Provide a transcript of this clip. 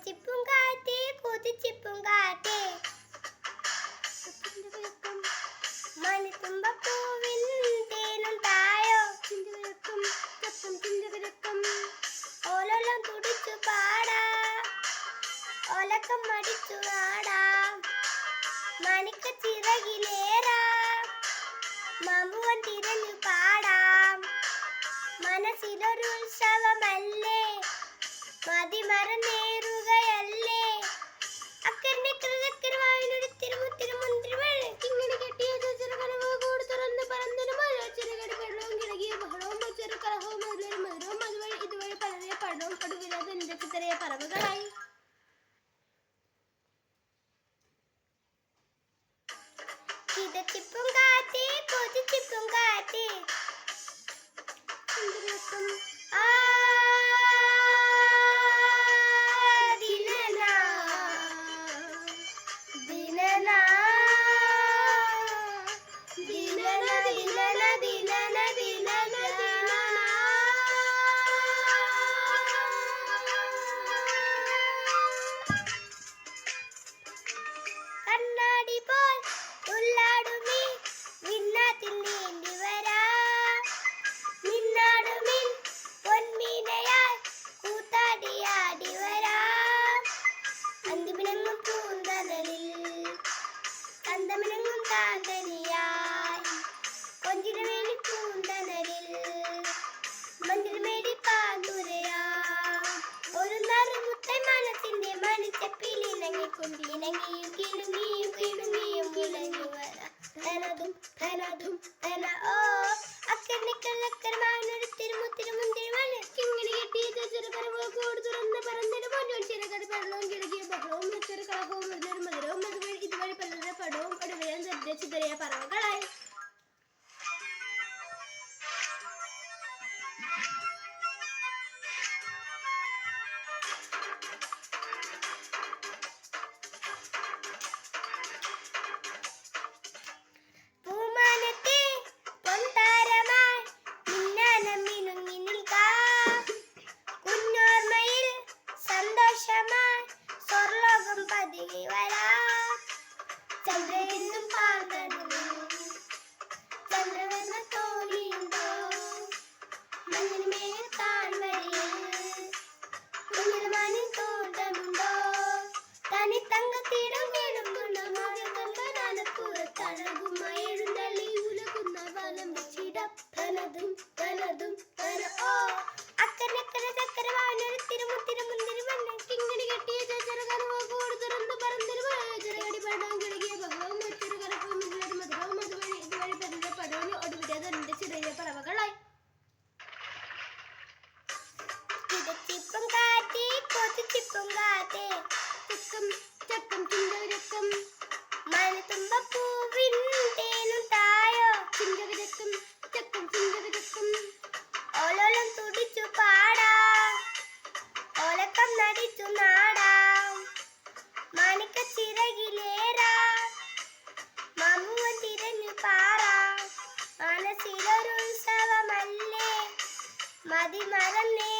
കിതച്ചിപ്പും കാത്തേ കൊതിച്ചിപ്പും കാത്തേ മണിത്തുമ്പ പൂവിൻ തേനും തായോ ചിന്തവിളക്കും ചത്തം ചിന്തവിളക്കം ഓലോലം തുടിച്ചു പാടാ. ഒലക്കം മടിച്ചു നാടാ മണിക്ക ചിറകിലേറാ മമ്പുവൻ തിരഞ്ഞു പാടാം. മനസ്സിലൊരു ഉത്സവമല്ലേ? മതിമറന്നേറുകയല്ലേ പറവുകളായി കിതച്ചിപ്പും കാത്തേ കൊതിച്ചിപ്പും കാത്തേ ചിന്തവെക്കും മനസ്സിന്റെ മണിച്ചപ്പിലിണങ്ങിക്കൊണ്ട് ഇണങ്ങിയും കിടുങ്ങിയും കിടുങ്ങിയും വിളങ്ങി വരാതും ധനതും ധന ഓ അക്കരക്കരമാനൊരു തിരുമുത്തിരുമുന്തിരിമല കിങ്ങിണി കെട്ടിയ ചെറുകരവ് കൂട് തുറന്ന് കാറ്റേ ചക്കം ചക്കം ചിന്തവിരക്കം മനത്തുമ്പ പൂവിൻ തേനും തായോ? ചിന്തവിരക്കം ചക്കം ചിന്തവിരക്കം ഓലോലം തുടിച്ചു പാടാ. ഓലക്കം നടിച്ചു നാടാ. മാണിക്ക ചിറകിലേറാ. മമ്മുവൻ തിരഞ്ഞു പാറാം. മനസ്സിലൊരു ഉത്സവമല്ലേ മതിമറന്നേറുകയല്ലേ അക്കരെ